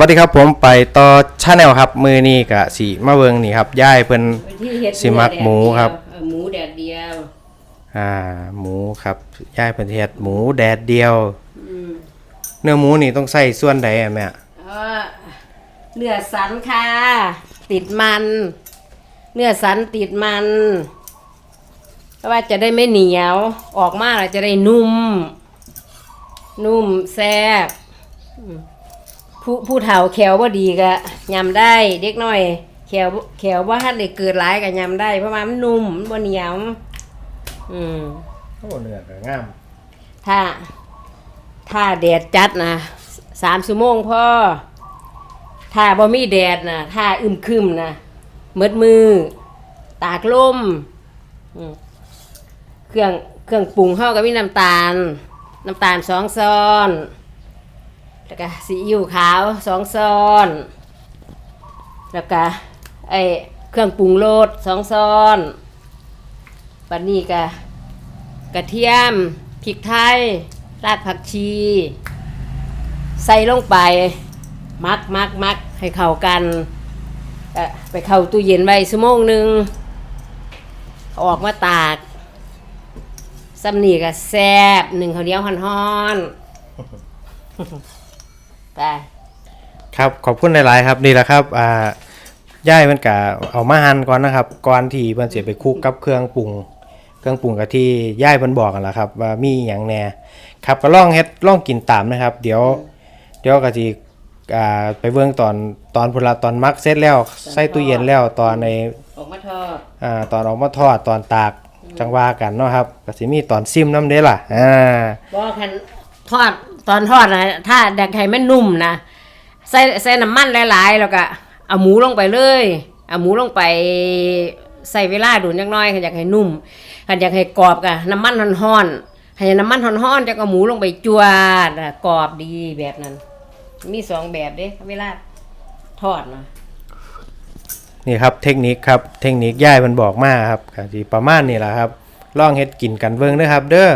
วัสดีครับผมไปต่อชาแนลครับ มือนี้กะสีมาเบิงนี่ครับย่ายเพิ่นที่เฮ็ดสิมักหมูครับเออหมูแดดเดียว อ่า หมูครับย่ายเพิ่นเฮ็ดหมูแดดเดียวอืมเนื้อหมูนี่ต้องใส่ส่วนใดอะแม่เออเนื้อสันค่ะ ติดมัน เนื้อสันติดมันเพราะว่าจะได้ไม่เหนียว ออกมาแล้วจะได้นุ่ม นุ่มแซ่บอืม ผู้ผู้เฒ่าแขวว่าดีก็ยำได้เด็กน้อยแขวแขวว่าถ้าได้เกิดหลายก็ยำได้เพราะว่ามันนุ่มมันบ่เหนียวอืมโอ้เนื้อก็งามถ้า ถ้าแดดจัดนะสามชั่วโมงพอถ้าบ่มีแดดนะถ้าอึมครึมนะมืดมือ ตากลมอืมเครื่องเครื่องปรุงเฮาก็มีน้ำตาล น้ำตาลสองซ้อน แล้วก็ซีอิ๊วขาวสองซ้อน แล้วก็ไอเครื่องปรุงรสสองซ้อนปันนี้ก็กระเทียมพริกไทย รากผักชี ใส่ลงไป มักมักมักให้เข้ากัน ไปเข้าตู้เย็นไว้ชั่วโมงหนึ่งออกมาตากซ้ำนี่ก็แซบหนึ่งข้าวเหนียวฮ้อนๆ ไปครับขอบคุณหลายๆครับนี่แหละครับอ่าย่ายมันกะเอามาหั่นก่อนนะครับก่อนที่มันสิไปคลุกกับเครื่องปรุง เครื่องปรุงกับที่ย่ายเพิ่นบอกกันล่ะครับ ว่ามีหยังแหน่ครับก็ลองเฮ็ดลองกินตามนะครับ เดี๋ยว เดี๋ยวก็สิอ่าไปเบิ่งตอนตอนพุ่นละตอนมักเสร็จแล้วใส่ตู้เย็นแล้วตอนใน ออกมาทอดอ่าตอนออกมาทอดตอนตากจังว่ากันเนาะครับก็สิมีตอนซิมน้ำเด้ล่ะอ่าบอกคันทอด ตอนทอดนะถ้าแดกไข่มันนุ่มนะใส่ใส่น้ำมันหลายๆ แล้วก็เอาหมูลงไปเลยเอาหมูลงไปใส่เวลาดูจักหน้อยคันอยากให้นุ่มคันอยากให้กรอบกะน้ำมันร้อนๆให้น้ำมันร้อนๆจะเอาหมูลงไปจวดอะกรอบดีแบบนั้น มีสองแบบเด้เวลาทอดนะนี่ครับเทคนิคครับเทคนิคย่ายมันบอกมากครับก็สิประมาณนี้แหละครับลองเฮ็ดกินกันเบิ่งเด้อครับ เด้อ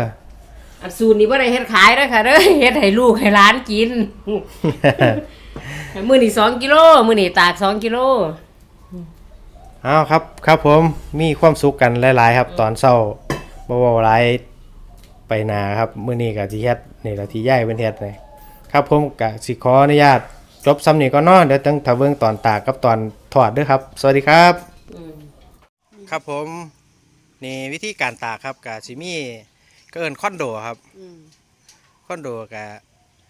อันสูตรนี้บ่ได้เฮ็ดขายเด้อค่ะเด้อเฮ็ดให้ลูกให้หลานกิน มื้อนี้สองกิโลมื้อนี้ตากสองกิโลเอาครับครับผมมีความสุขกันหลาย ๆ ครับ ตอนเช้าบ่เว้าหลายไปหนาครับมื้อนี้ก็สิเฮ็ดนี่ล่ะที่ย่ายเป็นเฮ็ดเลยครับผมก็สิขออนุญาตจบซ้ำนี้ก่อนเนาะเดี๋ยวต้องถ้าเบิ่งตอนตากกับตอนทอดเด้อครับ สวัสดีครับ อืม ครับผมนี่วิธีการตากครับก็สิมี ก็เอิ้นคอนโดครับ อืมคอนโดก็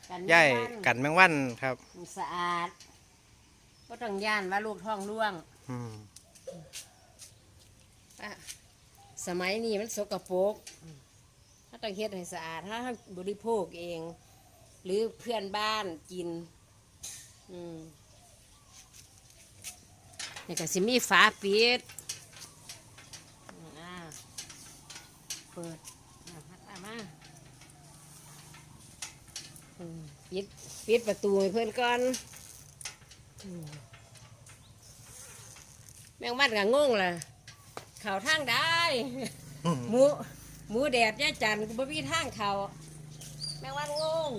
กันย่ายกักันนแมงวันครับสะอาดก็ต้องย่านว่าลูกท้องร่วงอืมอะสมัยนี้มันสกปรกถ้าต้องเฮ็ดให้สะอาดถ้าบริโภคเอง หรือเพื่อนบ้านกิน อืมนี่ก็สิมีฝาปิดอืมอ่าเปิดอ่าพัดเอามาอืม ปิดปิดประตูให้เพื่อนก่อนอืมแมงมันก็งงล่ะเขาทางได้ หมูหมูแดดย่าจันทร์ก็บ่มีทางเขาแมงวันงง